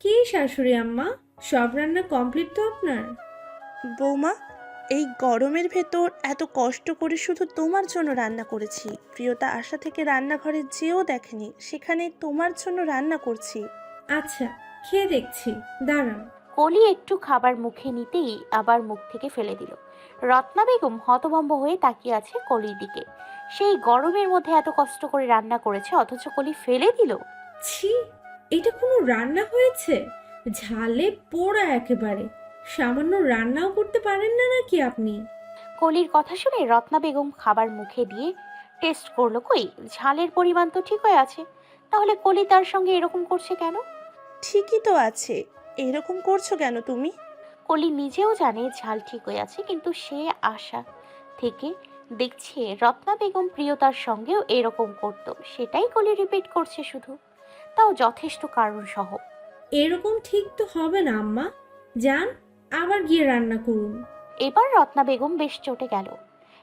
কি শাশুড়ি আম্মা? সব রান্না কমপ্লিট তো আপনার? বৌমা এই গরমের ভেতর এত কষ্ট করে শুধু তোমার জন্য রান্না করেছি। প্রিয়তা আশা থেকে রান্নাঘরে যেও দেখেনি সেখানে তোমার জন্য রান্না করছি। আচ্ছা খেয়ে দেখছি। দাঁড়ান। কলি একটু খাবার মুখে নিতেই আবার মুখ থেকে ফেলে দিল। রত্না বেগম হতভম্ব হয়ে তাকিয়ে আছে কলির দিকে। সেই গরমের মধ্যে এত কষ্ট করে রান্না করেছে অথচ কলি ফেলে দিল। ছি এটা কোনো রান্না হয়েছে? ঝালে পোড়া একেবারে। সামান্য রান্নাও করতে পারেন না নাকি আপনি? কলির কথা শুনে রত্না বেগম খাবার মুখে দিয়ে টেস্ট করল কই ঝালের পরিমাণ তো ঠিক হয়ে আছে। তাহলে কলি তার সঙ্গে এরকম করছে কেন? ঠিকই তো আছে। এরকম করছ কেন তুমি? কলি নিজেও জানে ঝাল ঠিক হয়ে আছে কিন্তু সে আশা থেকে দেখছে রত্না বেগম প্রিয়তার সঙ্গেও এরকম করতো। সেটাই কলি রিপিট করছে শুধু। তাও যথেষ্ট কারণ সহ এরকম ঠিক তো হবে না আম্মা। যান আবার গিয়ে রান্না করুন। এবার রত্না বেগম বেশ চটে গেল।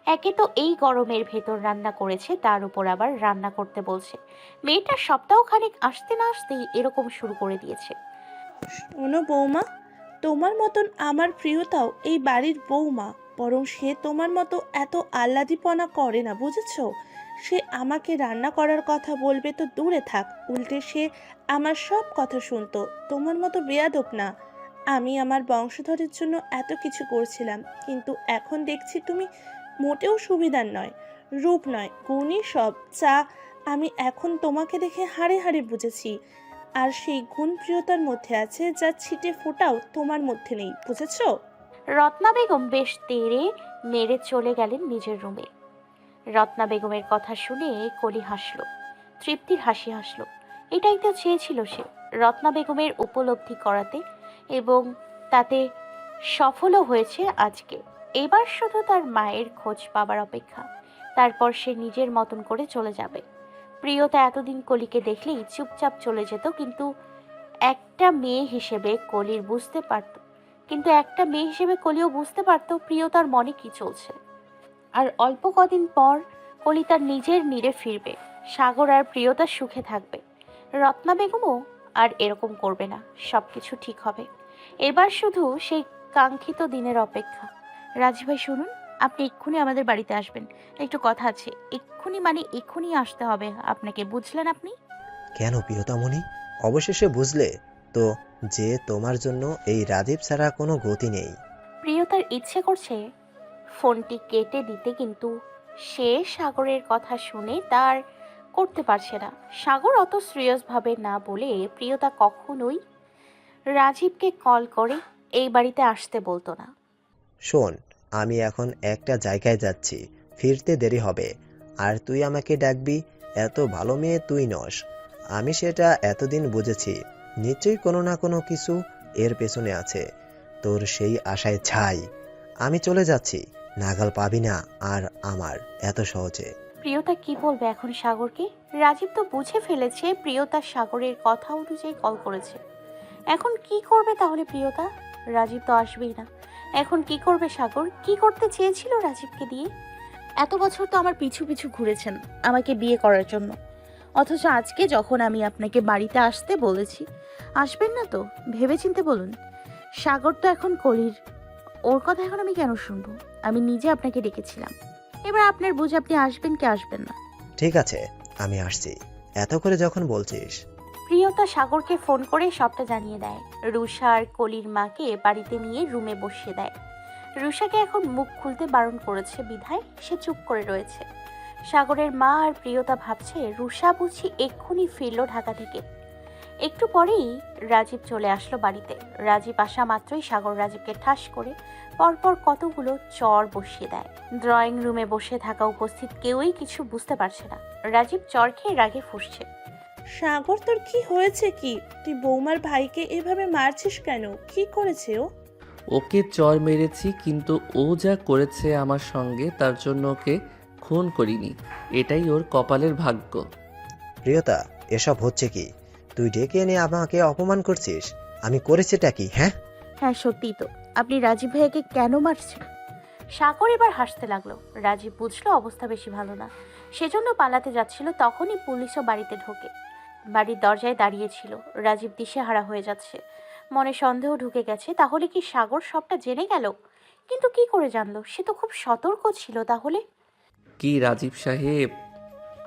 একে তো এই গরমের ভেতর রান্না করেছে তার উপর আবার রান্না করতে বলছে। মেয়েটা সপ্তাহখানেক আসতে না আসতেই এরকম শুরু করে দিয়েছে। শোনো বৌমা তোমার মতন আমার প্রিয়তাও এই বাড়ির বৌমা, বরং সে তোমার মতো এত আহ্লাদিপনা করে না, বুঝেছ? সে আমাকে রান্না করার কথা বলবে তো দূরে থাক, উল্টে সে আমার সব কথা শুনতো, তোমার মতো বেয়াদব না। আমি আমার বংশধরের জন্য এত কিছু করছিলাম, কিন্তু এখন দেখছি তুমি মোটেও সুবিধার নয়, রূপ নয়, গুণই সব চা আমি এখন তোমাকে দেখে হাড়ে হাড়ে বুঝেছি। আর সেই গুণ প্রিয়তার মধ্যে আছে যা ছিটে ফোটাও তোমার মধ্যে নেই, বুঝেছ? রত্না বেগম বেশ তেড়ে মেরে চলে গেলেন নিজের রুমে। রত্না বেগমের কথা শুনে কলি হাসল, তৃপ্তির হাসি হাসল। এটাই তো চেয়েছিল সে রত্না বেগমের উপলব্ধি করাতে এবং তাতে সফলও হয়েছে আজকে। এবার শুধু তার মায়ের খোঁজ পাবার অপেক্ষা, তারপর সে নিজের মতন করে চলে যাবে। প্রিয়তা এতদিন কলিকে দেখলেই চুপচাপ চলে যেত, কিন্তু একটা মেয়ে হিসেবে কলির বুঝতে পারত, কিন্তু একটা মেয়ে হিসেবে কলিও বুঝতে পারত প্রিয়তার মনে কি চলছে। আর অল্প কদিন পর কলি তার নিজের নীড়ে ফিরবে, সাগর আর প্রিয়তার সুখে থাকবে, রত্না বেগমও আর এরকম করবে না সব কিছু ঠিক হবে। এবার শুধু সেই কাঙ্ক্ষিত দিনের অপেক্ষা। রাজি ভাই শুনুন। আপনি এক্ষুনি আমাদের বাড়িতে আসবেন। একটু কথা আছে এক্ষুনি মানে এক্ষুনি আসতে হবে। আপনাকে বুঝলেন আপনি? কেন প্রিয়তামণি অবশেষে বুঝলে। তো যে তোমার জন্য এই রাজীব ছাড়া কোনো গতি নেই। প্রিয়তার ইচ্ছে করছে। ফোনটি কেটে দিতে কিন্তু সে সাগরের কথা শুনে তার করতে পারছে না। সাগর অত সিরিয়াসভাবে না বলে প্রিয়তা কখনোই রাজীবকে কল করে এই বাড়িতে আসতে বলতো না। শোন আমি এখন একটা জায়গায় যাচ্ছি, ফিরতে দেরি হবে। আর তুই আমাকে ডাকবি? এত ভালো মেয়ে তুই নস। আমি সেটা এতদিন বুঝেছি। নিশ্চয়ই কোনো না কোনো কিছু এর পেছনে আছে। তোর সেই আশায় ছাই। আমি চলে যাচ্ছি। নাগাল পাবি না আর আমার এত সহজে। প্রিয়তা কি বলবে এখন সাগরকে? রাজীব তো বুঝে ফেলেছে প্রিয়তা সাগরের কথা অনুযায়ী কল করেছে। এখন কি করবে তাহলে প্রিয়তা? রাজীব তো আসবেই না। এখন কি করবে সাগর? কি করতে চেয়েছিল রাজীবকে দিয়ে? এত বছর তো আমার পিছু পিছু ঘুরেছেন আমাকে বিয়ে করার জন্য। অথচ আজকে যখন আমি আপনাকে বাড়িতে আসতে বলেছি আসবেন না তো? ভেবেচিন্তে বলুন। সাগর তো এখন কলির। ওর কথা এখন আমি কেন শুনব? আমি নিজে আপনাকে ডেকেছিলাম। এবার আপনার বুঝ আপনি আসবেন কি আসবেন না। ঠিক আছে আমি আসছি। এত করে যখন বলছিস প্রিয়তা সাগরকে ফোন করে সবটা জানিয়ে দেয়। রুষা আর কলির মাকে বাড়িতে নিয়ে রুমে বসিয়ে দেয়। রুষাকে এখন মুখ খুলতে বারণ করেছে বিধায়, সে চুপ করে রয়েছে। সাগরের মা আর প্রিয়তা ভাবছে, রুষা বুঝি এক্ষুনি ফিরল ঢাকা থেকে। একটু পরেই রাজীব চলে আসলো বাড়িতে। রাজীব আসা মাত্রই সাগর রাজীবকে ঠাস করে পরপর কতগুলো চর বসিয়ে দেয়। ড্রয়িং রুমে বসে থাকা উপস্থিত কেউই কিছু বুঝতে পারছে না। রাজীব চর খেয়ে রাগে ফুসছে। সাগর তোর কি হয়েছে কি? তুই বৌমার ভাইকে এভাবে মারছিস কেন? কি করেছে ও? ওকে চর মেরেছি কিন্তু ও যা করেছে আমার সঙ্গে তার জন্য ওকে খুন করিনি। এটাই ওর কপালের ভাগ্য। প্রিয়তা এসব হচ্ছে কি? তুই ডেকে এনে আমাকে অপমান করছিস? আমি করেছিটা কি হ্যাঁ? হ্যাঁ সত্যি তো। আপনি রাজীব ভাইয়াকে কেন মারছেন? সাগর এবার হাসতে লাগল। রাজীব বুঝলো অবস্থা বেশি ভালো না। সেজন্য পালাতে যাচ্ছিল তখনই পুলিশও বাড়িতে ঢোকে। বাড়ির দরজায় দাঁড়িয়েছিল রাজীব দিশেহারা হয়ে যাচ্ছে। মনে সন্দেহ ঢুকে গেছে, তাহলে কি সাগর সবটা জেনে গেল? কিন্তু কি করে জানলো? সে তো খুব সতর্ক ছিল তাহলে। কি রাজীব সাহেব?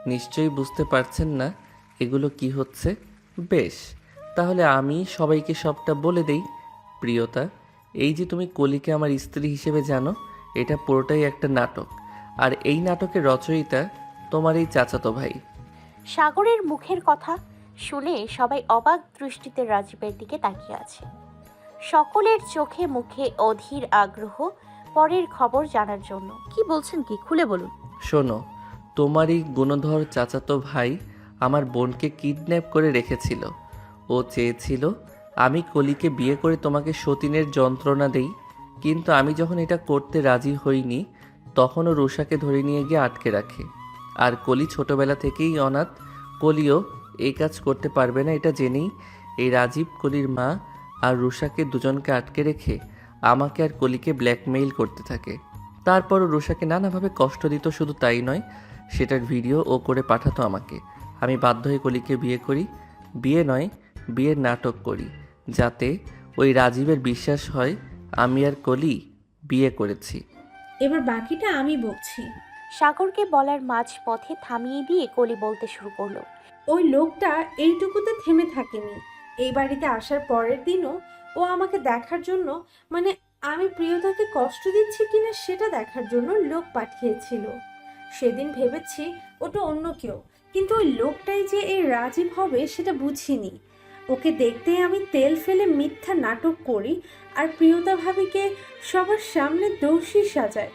নিশ্চয়ই বুঝতে পারছেন না এগুলো কি হচ্ছে। বেশ, তাহলে আমি সবাইকে সবটা বলে দেই। প্রিয়তা, এই যে তুমি কলিকে আমার স্ত্রী হিসেবে জানো, এটা পুরোটাই একটা নাটক। আর এই নাটকের রচয়িতা তোমার এই চাচাতো ভাই। সাগরের মুখের কথা শুনে সবাই অবাক দৃষ্টিতে রাজীবের দিকে তাকিয়ে আছে। সকলের চোখে মুখে অধীর আগ্রহ পরের খবর জানার জন্য। কি বলছেন কি? খুলে বলুন। শোনো তোমারই গুণধর চাচাতো ভাই আমার বোনকে কিডন্যাপ করে রেখেছিল। ও চেয়েছিল আমি কলিকে বিয়ে করে তোমাকে সতীনের যন্ত্রণা দেই কিন্তু আমি যখন এটা করতে রাজি হইনি তখনও ও রুষাকে ধরে নিয়ে গিয়ে আটকে রাখে। আর কলি ছোটবেলা থেকেই অনাথ। কলিও এই কাজ করতে পারবে না, এটা জেনেই এই রাজীব, কলির মা আর রুষাকে দুজনকে আটকে রেখে আমাকে আর কলিকে ব্ল্যাকমেইল করতে থাকে। তারপর রুষাকে নানাভাবে কষ্ট দিত, শুধু তাই নয়, সেটার ভিডিও ও করে পাঠাতো আমাকে। আমি বাধ্য হয়ে কলিকে বিয়ে করি। বিয়ে নয়, বিয়ের নাটক করি, যাতে ওই রাজীবের বিশ্বাস হয়, আমি আর কলি বিয়ে করেছি। এবার বাকিটা আমি বলছি সাগরকে বলার মাঝ পথে থামিয়ে দিয়ে কলি বলতে শুরু করল। ওই লোকটা এইটুকুতে থেমে থাকেনি। এই বাড়িতে আসার পরের দিনও ও আমাকে দেখার জন্য মানে আমি প্রিয়তাকে কষ্ট দিচ্ছি কিনা সেটা দেখার জন্য লোক পাঠিয়েছিল। সেদিন ভেবেছি ওটা অন্য কেউ, কিন্তু ওই লোকটাই যে এই রাজীব হবে সেটা বুঝিনি। ওকে দেখতে আমি তেল ফেলে মিথ্যা নাটক করি আর প্রিয়তা ভাবিকে সবার সামনে দোষী সাজায়।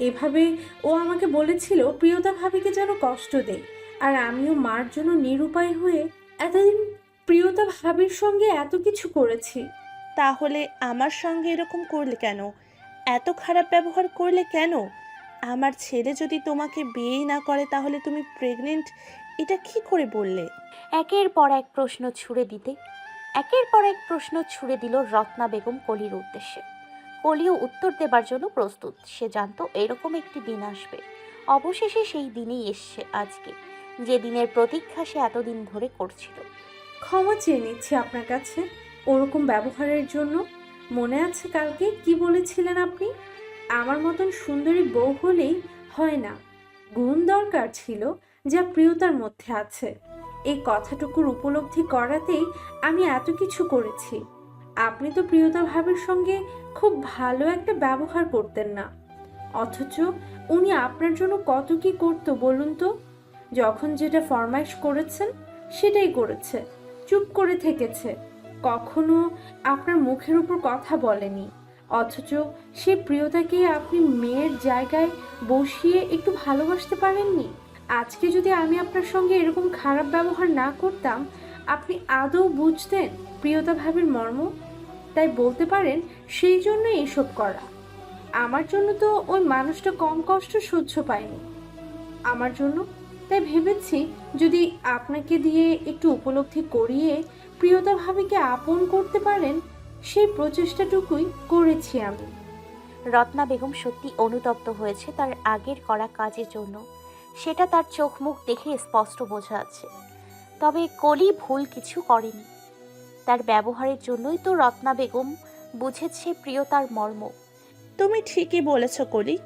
এভাবে ও আমাকে বলেছিল প্রিয়তা ভাবিকে যেন কষ্ট দেয়। আর আমিও মার জন্য নিরুপায় হয়ে এতদিন প্রিয়তা ভাবির সঙ্গে এত কিছু করেছি। তাহলে আমার সঙ্গে এরকম করলে কেন? এত খারাপ ব্যবহার করলে কেন? আমার ছেলে যদি তোমাকে বিয়েই না করে তাহলে তুমি প্রেগনেন্ট এটা কি করে বললে? একের পর এক প্রশ্ন ছুড়ে দিতে একের পর এক প্রশ্ন ছুড়ে দিল রত্না বেগম কলির উদ্দেশ্যে। কলিও উত্তর দেবার জন্য প্রস্তুত। সে জানতো এরকম একটি দিন আসবে। অবশেষে সেই দিনই এসছে আজকে। যে দিনের প্রতীক্ষা সে এতদিন ধরে করছিল। ক্ষমা চেয়ে নিচ্ছি আপনার কাছে। ওরকম ব্যবহারের জন্য মনে আছে কালকে? কি বলেছিলেন আপনি? আমার মতন সুন্দরী বউ হলেই হয় না। গুণ দরকার ছিল যা প্রিয়তার মধ্যে আছে। এই কথাটুকুর উপলব্ধি করাতেই আমি এত কিছু করেছি। আপনি তো প্রিয়তা ভাবের সঙ্গে খুব ভালো একটা ব্যবহার করতেন না। অথচ উনি আপনার জন্য কত কি করতো বলুন তো? যখন যেটা ফরমাইশ করেছেন, সেটাই করেছে। চুপ করে থেকেছে। কখনো আপনার মুখের উপর কথা বলেনি। অথচ সে প্রিয়তাকে আপনি মেয়ের জায়গায় বসিয়ে একটু ভালোবাসতে পারেননি? আজকে যদি আমি আপনার সঙ্গে এরকম খারাপ ব্যবহার না করতাম, আপনি আদৌ বুঝতেন প্রিয়তা ভাবের মর্ম? তাই বলতে পারেন সেই জন্য এসব করা। আমার জন্য তো ওই মানুষটা কম কষ্ট সহ্য পায়নি। আমার জন্য? তাই ভেবেছি যদি আপনাকে দিয়ে একটু উপলব্ধি করিয়ে প্রিয়তা ভাবিকে আপন করতে পারেন, সেই প্রচেষ্টাটুকুই করেছি আমি। রত্না বেগম সত্যি অনুতপ্ত হয়েছে তার আগের করা কাজের জন্য। সেটা তার চোখ মুখ দেখে স্পষ্ট বোঝা যাচ্ছে। তবে কলি ভুল কিছু করেনি। তার ব্যবহারের জন্যই তো রত্না বেগম বুঝেছে প্রিয়তার মর্ম। তুমি ঠিকই বলেছ কলি।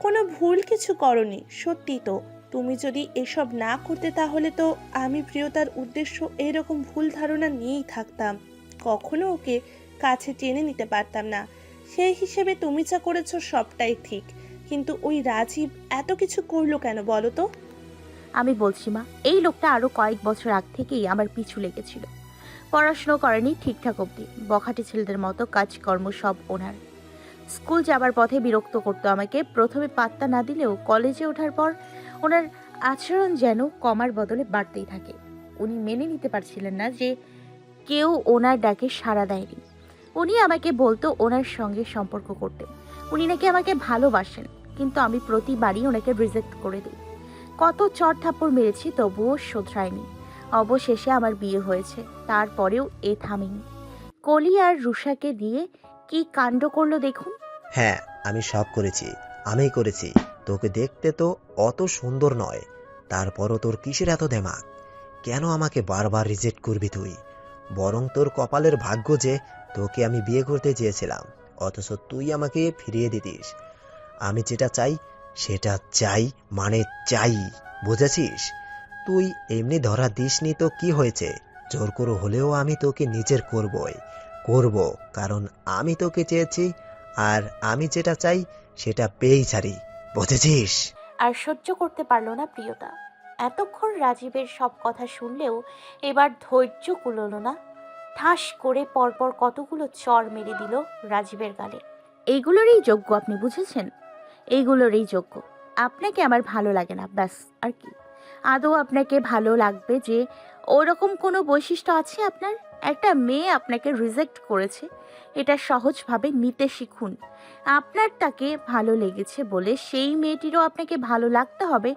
কোনো ভুল কিছু করনি সত্যি তো। তুমি যদি এসব না করতে তাহলে তো আমি প্রিয়তার উদ্দেশ্য এরকম ভুল ধারণা নিয়েই থাকতাম। কখনো ওকে কাছে টেনে নিতে পারতাম না। সেই হিসেবে তুমি যা করেছ সবটাই ঠিক। কিন্তু ওই রাজীব এত কিছু করল কেন বলো তো? আমি বলছি মা এই লোকটা আরও কয়েক বছর আগ থেকেই আমার পিছু লেগেছিল। পড়াশুনো করেনি ঠিকঠাক অবধি। বখাটে ছেলেদের মতো কাজকর্ম সব ওনার। স্কুল যাবার পথে বিরক্ত করতো আমাকে। প্রথমে পাত্তা না দিলেও কলেজে ওঠার পর ওনার আচরণ যেন কমার বদলে বাড়তেই থাকে। উনি মেনে নিতে পারছিলেন না যে কেউ ওনার ডাকে সাড়া দেয়নি। উনি আমাকে বলতো ওনার সঙ্গে সম্পর্ক করতে। উনি নাকি আমাকে ভালোবাসেন, কিন্তু আমি প্রতিবারই ওনাকে রিজেক্ট করে দিই। কত চট থাপ্পড় মেরেছি তবুও শোধরায়নি। অবশেষে আমার বিয়ে হয়েছে, তারপরেও এ থামেনি। কলি আর রুষাকে দিয়ে কি কাণ্ড করল দেখুন? হ্যাঁ আমি সব করেছি আমি করেছি। তোকে দেখতে তো অত সুন্দর নয়, তারপরও তোর কিসের এত দেমাক? কেন আমাকে বারবার রিজেক্ট করবি তুই? বরং তোর কপালের ভাগ্য যে তোকে আমি বিয়ে করতে চেয়েছিলাম, অথচ তুই আমাকে ফিরিয়ে দিতিস। আমি যেটা চাই, সেটা চাই মানে চাই, বুঝেছিস? তুই এমনি ধরা দিসনি তো কি হয়েছে? জোর করে হলেও আমি তোকে নিজের করবই। করব কারণ আমি তোকে চেয়েছি আর আমি যেটা চাই সেটা পেয়েই ছাড়ি। বুঝেছিস? আর সহ্য করতে পারল না প্রিয়তা। এতক্ষণ রাজীবের সব কথা শুনলেও এবার ধৈর্য কুলোলো না। ঠাস করে পরপর কতগুলো চর মেরে দিল রাজীবের গালে। এইগুলোরই যোগ্য আপনি বুঝেছেন? এইগুলোরই যোগ্য আপনাকে আমার ভালো লাগে না ব্যাস আর কি? আদৌ আপনাকে ভালো লাগবে যে ওরকম কোনো বৈশিষ্ট্য আছে আপনার? একটা মেয়ে আপনাকে রিজেক্ট করেছে। এটা সহজভাবে নিতে শিখুন। আপনার তাকে ভালো লেগেছে বলে সেই মেয়েটিরও আপনাকে ভালো লাগতে হবে।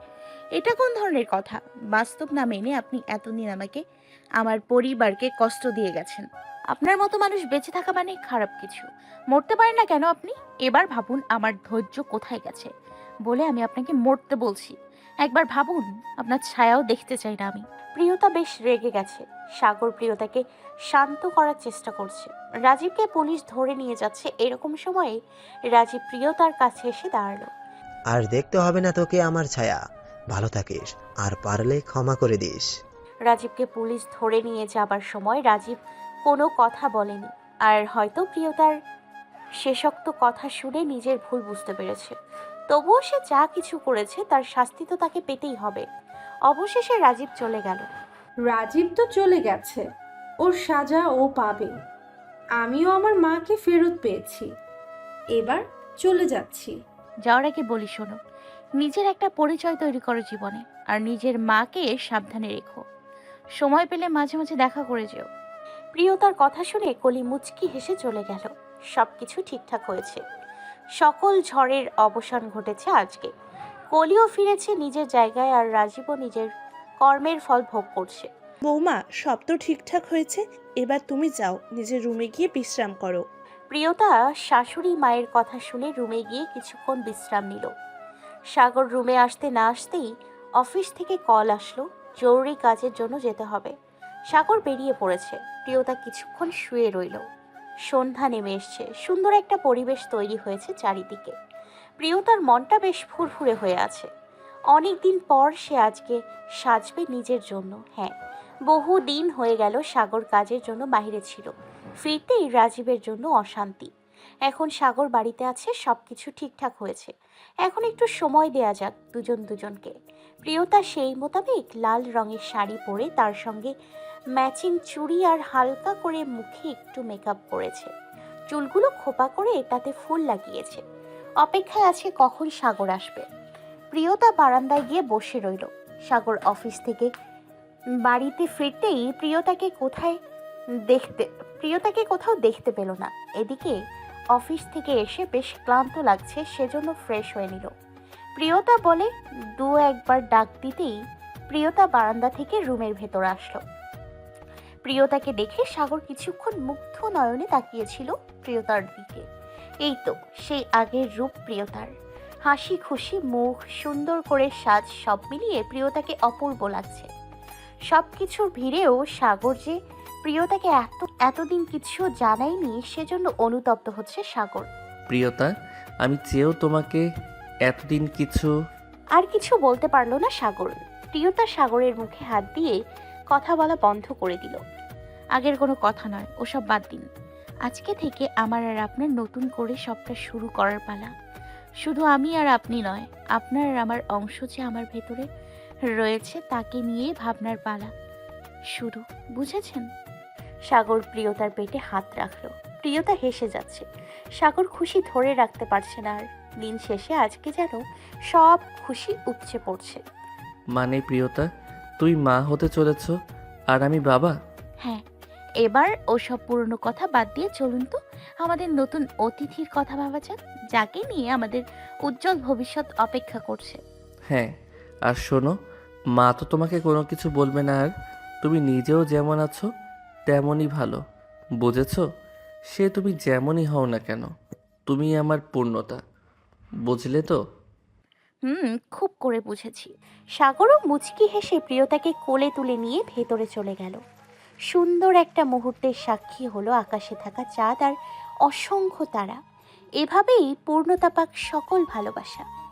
এটা কোন ধরনের কথা? বাস্তব না মেনে আপনি এতদিন আমাকে, আমার পরিবারকে কষ্ট দিয়ে গেছেন। আপনার মতো মানুষ বেঁচে থাকা মানে খারাপ কিছু। মরতে পারেন না কেন আপনি? এবার ভাবুন আমার ধৈর্য কোথায় গেছে? বলে আমি আপনাকে মরতে বলছি। একবার ভাবুন আপনার ছায়াও দেখতে চাই না আমি। প্রিয়তা বেশ রেগে গেছে। সাগর প্রিয়তাকে শান্ত করার চেষ্টা করছে। রাজীবকে পুলিশ ধরে নিয়ে যাচ্ছে এরকম সময়ে রাজীব প্রিয়তার কাছে এসে দাঁড়াল। আর দেখতে হবে না তোকে আমার ছায়া। ভালো থাকিস আর পারলে ক্ষমা করে দিস। রাজীবকে পুলিশ ধরে নিয়ে যাবার সময় রাজীব কোনো কথা বলেনি। আর হয়তো প্রিয়তার শেষোক্ত কথা শুনে নিজের ভুল বুঝতে পেরেছে। তবুও সে যা কিছু করেছে তার শাস্তি তো তাকে পেতেই হবে। অবশেষে রাজীব চলে গেল। রাজীব তো চলে গেছে। ওর সাজা ও পাবে। আমিও আমার মাকে ফেরত পেয়েছি। এবার চলে যাচ্ছি। যাওয়ার আগে বলি শোনো নিজের একটা পরিচয় তৈরি করো জীবনে আর নিজের মাকে সাবধানে রেখো। সময় পেলে মাঝে মাঝে দেখা করে যেও। প্রিয়তার কথা শুনে কলি মুচকি হেসে চলে গেল। সবকিছু ঠিকঠাক হয়েছে। সকল ঝড়ের অবসান ঘটেছে আজকে। কলিও ফিরেছে নিজের জায়গায় আর রাজীবও নিজের কর্মের ফল ভোগ করছে। বৌমা সব তো ঠিকঠাক হয়েছে এবার তুমি যাও নিজের রুমে গিয়ে বিশ্রাম করো। প্রিয়তা শাশুড়ি মায়ের কথা শুনে রুমে গিয়ে কিছুক্ষণ বিশ্রাম নিল। সাগর রুমে আসতে না আসতেই অফিস থেকে কল আসলো জরুরি কাজের জন্য যেতে হবে। সাগর বেরিয়ে পড়েছে প্রিয়তা কিছুক্ষণ শুয়ে রইল। সন্ধ্যা নেমে এসছে। সুন্দর একটা পরিবেশ তৈরি হয়েছে চারিদিকে। প্রিয়তার মনটা বেশ ফুরফুরে হয়ে আছে। অনেক দিন পর সে আজকে সাজবে নিজের জন্য। হ্যাঁ বহু দিন হয়ে গেল সাগর কাজের জন্য বাইরে ছিল। ফিরতেই রাজীবের জন্য অশান্তি। এখন সাগর বাড়িতে আছে সব কিছু ঠিকঠাক হয়েছে। এখন একটু সময় দেয়া যাক দুজন দুজনকে। প্রিয়তা সেই মোতাবেক লাল রঙের শাড়ি পরে তার সঙ্গে ম্যাচিং চুড়ি আর হালকা করে মুখে একটু মেকআপ করেছে চুলগুলো খোপা করে তাতে ফুল লাগিয়েছে। অপেক্ষায় আছে কখন সাগর আসবে। প্রিয়তা বারান্দায় গিয়ে বসে রইল। সাগর অফিস থেকে বাড়িতে ফিরতেই প্রিয়তাকে কোথায় দেখতে, প্রিয়তাকে কোথাও দেখতে পেল না। এদিকে অফিস থেকে এসে বেশ ক্লান্ত লাগছে, সেজন্য ফ্রেশ হয়ে নিল। প্রিয়তা বলে, দু একবার ডাক দিতেই প্রিয়তা বারান্দা থেকে রুমের ভেতর আসলো। প্রিয়তাকে দেখে সাগর কিছুক্ষণ মুগ্ধ নয়নে তাকিয়েছিল প্রিয়তার দিকে। এই তো সেই আগের রূপ প্রিয়তার। হাসি খুশি মুখ সুন্দর করে সাজ সব মিলিয়ে প্রিয়তাকে অপূর্ব লাগছে। সব কিছুর ভিড়েও সাগর যে প্রিয়তাকে এত এতদিন কিছু জানায়নি সেজন্য অনুতপ্ত হচ্ছে সাগর। প্রিয়তা আমি চেয়েও তোমাকে এতদিন কিছু আর কিছু বলতে পারল না সাগর। প্রিয়তা সাগরের মুখে হাত দিয়ে কথা বলা বন্ধ করে দিল। আগের কোনো কথা নয় ওসব বাদ দিন। আজকে থেকে আমার আর আপনার নতুন করে সবটা শুরু করার পালা। শুধু আমি আর আপনি নয় আপনার আর আমার অংশ যে আমার ভেতরে রয়েছে তাকে নিয়ে ভাবনার পালা। শুরু বুঝেছেন? সাগর প্রিয়তার পেটে হাত রাখল। প্রিয়তা হেসে যাচ্ছে। সাগর খুশি ধরে রাখতে পারছে না আর দিন শেষে আজকে যেন সব খুশি উপচে পড়ছে। মানে প্রিয়তা তুই মা হতে চলেছ আর আমি বাবা? হ্যাঁ এবার ওসব পুরনো কথা বাদ দিয়ে চলুন তো আমাদের নতুন অতিথির কথা ভাবা যাক যাকে নিয়ে আমাদের উজ্জ্বল ভবিষ্যৎ অপেক্ষা করছে। হ্যাঁ আর শোনো মা তো তোমাকে কোনো কিছু বলবে না আর তুমি নিজেও যেমন আছো তেমনই ভালো বুঝেছ? সে তুমি যেমনই হও না কেন তুমি আমার পূর্ণতা বুঝলে তো? হুম খুব করে বুঝেছি। সাগরও মুচকি হেসে প্রিয়তাকে কোলে তুলে নিয়ে ভেতরে চলে গেল। সুন্দর একটা মুহূর্তের সাক্ষী হলো আকাশে থাকা চাঁদ আর অসংখ্য তারা। এভাবেই পূর্ণতাপাক সকল ভালোবাসা।